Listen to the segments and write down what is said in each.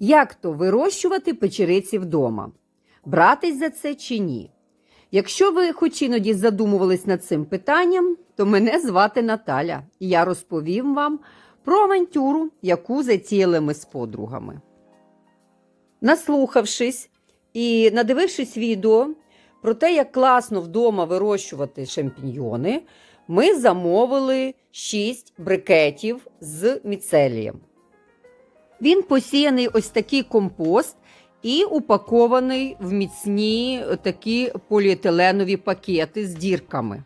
Як то вирощувати печериці вдома? Братись за це чи ні? Якщо ви хоч іноді задумувались над цим питанням, то мене звати Наталя, і я розповім вам про авантюру, яку затіяли ми з подругами. Наслухавшись і надивившись відео про те, як класно вдома вирощувати шампіньйони, ми замовили 6 брикетів з міцелієм. Він посіяний ось такий компост і упакований в міцні такі поліетиленові пакети з дірками.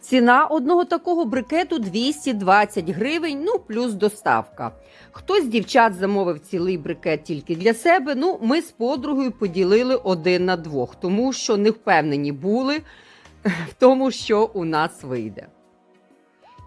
Ціна одного такого брикету 220 гривень, ну плюс доставка. Хтось з дівчат замовив цілий брикет тільки для себе. Ну, ми з подругою поділили один на двох, тому що не впевнені були в тому, що у нас вийде.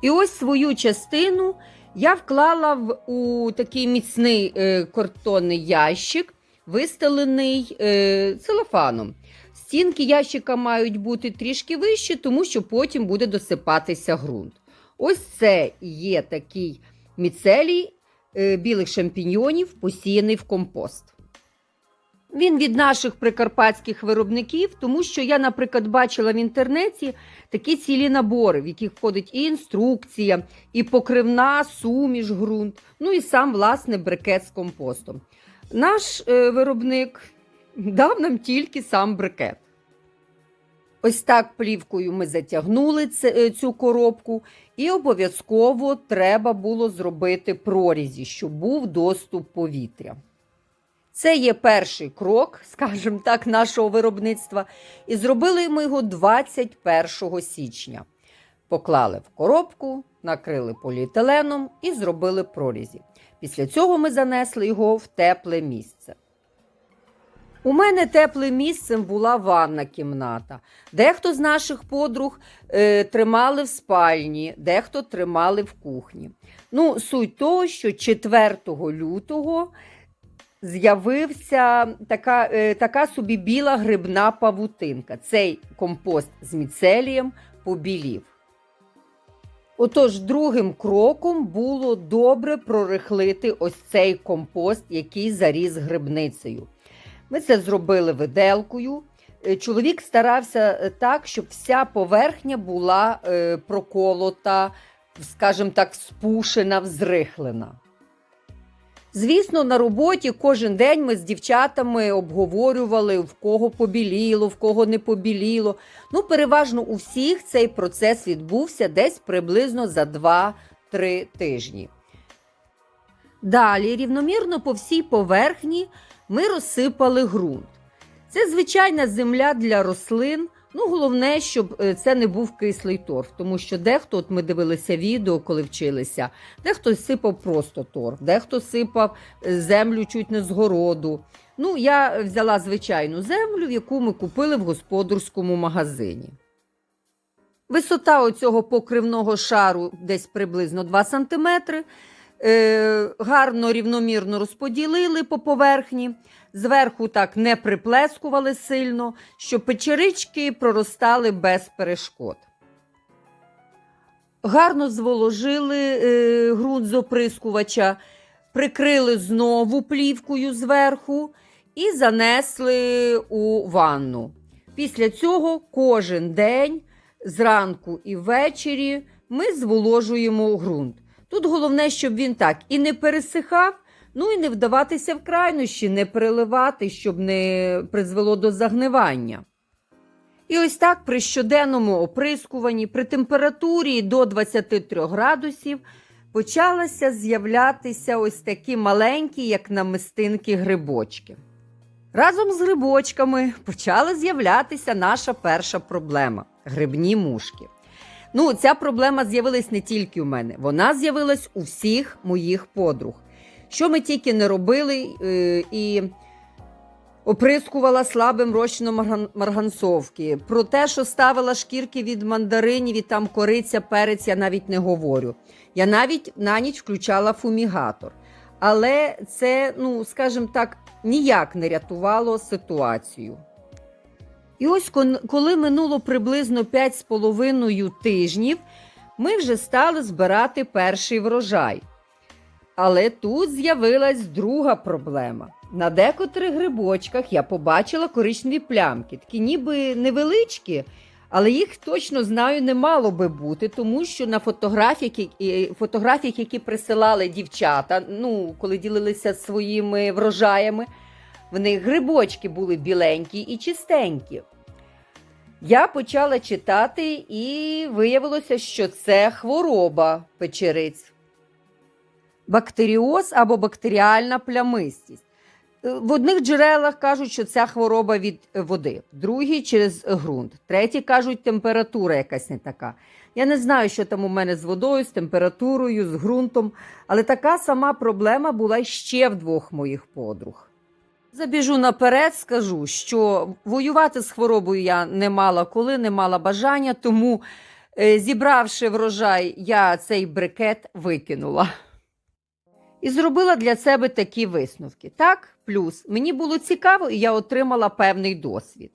І ось свою частину я вклала в, у такий міцний е, картонний ящик, вистелений е, целофаном. Стінки ящика мають бути трішки вищі, тому що потім буде досипатися ґрунт. Ось це є такий міцелій е, білих шампіньйонів, посіяний в компост. Він від наших прикарпатських виробників, тому що я, наприклад, бачила в інтернеті такі цілі набори, в яких входить і інструкція, і покривна суміш ґрунт, ну і сам власне брикет з компостом. Наш е, виробник дав нам тільки сам брикет. Ось так плівкою ми затягнули е, цю коробку, і обов'язково треба було зробити прорізі, щоб був доступ повітря. Це є перший крок, скажімо так, нашого виробництва. І зробили ми його 21 січня. Поклали в коробку, накрили поліетиленом і зробили прорізі. Після цього ми занесли його в тепле місце. У мене теплим місцем була ванна кімната. Дехто з наших подруг е, тримали в спальні, дехто тримали в кухні. Ну, суть того, що 4 лютого з'явився така, е, така собі біла грибна павутинка. Цей компост з міцелієм побілів. Отож, другим кроком було добре прорихлити ось цей компост, який заріс грибницею. Ми це зробили виделкою. Е, Чоловік старався е, так, щоб вся поверхня була проколота, скажімо так, спушена, взрихлена. Звісно, на роботі кожен день ми з дівчатами обговорювали, в кого побіліло, в кого не побіліло. Ну, переважно у всіх цей процес відбувся десь приблизно за 2-3 тижні. Далі, рівномірно по всій поверхні, ми розсипали ґрунт. Це звичайна земля для рослин. Ну, головне, щоб е, це не був кислий торф, тому що дехто, от ми дивилися відео, коли вчилися, дехто сипав просто торф, дехто сипав е, землю чуть не з городу. Ну, я взяла звичайну землю, яку ми купили в господарському магазині. Висота оцього покривного шару десь приблизно 2 см. Е, гарно рівномірно розподілили по поверхні. Зверху так не приплескували сильно, щоб печерички проростали без перешкод. Гарно зволожили е, ґрунт з оприскувача, прикрили знову плівкою зверху і занесли у ванну. Після цього кожен день, зранку і ввечері, ми зволожуємо ґрунт. Тут головне, щоб він так і не пересихав, ну і не вдаватися в крайнощі, не переливати, щоб не призвело до загнивання. І ось так при щоденному оприскуванні, при температурі до 23 градусів почалися з'являтися ось такі маленькі, як намистинки, грибочки. Разом з грибочками почала з'являтися наша перша проблема грибні мушки. Ну, ця проблема з'явилась не тільки у мене, вона з'явилась у всіх моїх подруг. Що ми тільки не робили е, і оприскувала слабим розчином марганцовки. Про те, що ставила шкірки від мандаринів і там кориця, перець, я навіть не говорю. Я навіть на ніч включала фумігатор. Але це, ну, скажімо так, ніяк не рятувало ситуацію. І ось коли минуло приблизно 5,5 тижнів, ми вже стали збирати перший врожай. Але тут з'явилась друга проблема. На декотрих грибочках я побачила коричневі плямки, такі ніби невеличкі, але їх точно знаю не мало би бути, тому що на фотографіях, фотографіях, які присилали дівчата, ну, коли ділилися своїми врожаями, в них грибочки були біленькі і чистенькі. Я почала читати, і виявилося, що це хвороба печериць. Бактеріоз або бактеріальна плямистість. Е, В одних джерелах кажуть, що ця хвороба від е, води, другі через ґрунт, треті кажуть, температура якась не така. Я не знаю, що там у мене з водою, з температурою, з ґрунтом, але така сама проблема була ще в двох моїх подруг. Забіжу наперед, скажу, що воювати з хворобою я не мала коли, не мала бажання, тому, е, зібравши врожай, я цей брикет викинула. І зробила для себе такі висновки. Так, плюс мені було цікаво, і я отримала певний досвід.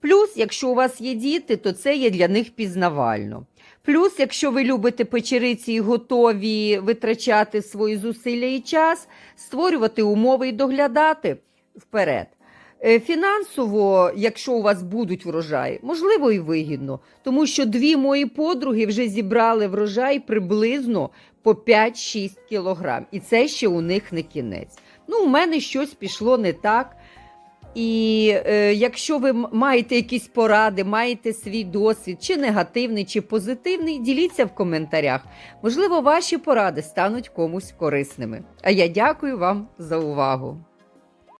Плюс, якщо у вас є діти, то це є для них пізнавально. Плюс, якщо ви любите печериці і готові витрачати свої зусилля і час, створювати умови і доглядати вперед. Е, Фінансово, якщо у вас будуть врожаї, можливо, і вигідно, тому що дві мої подруги вже зібрали врожай приблизно по 5-6 кілограм. І це ще у них не кінець. Ну, у мене щось пішло не так. І е, якщо ви маєте якісь поради, маєте свій досвід, чи негативний, чи позитивний, діліться в коментарях. Можливо, ваші поради стануть комусь корисними. А я дякую вам за увагу.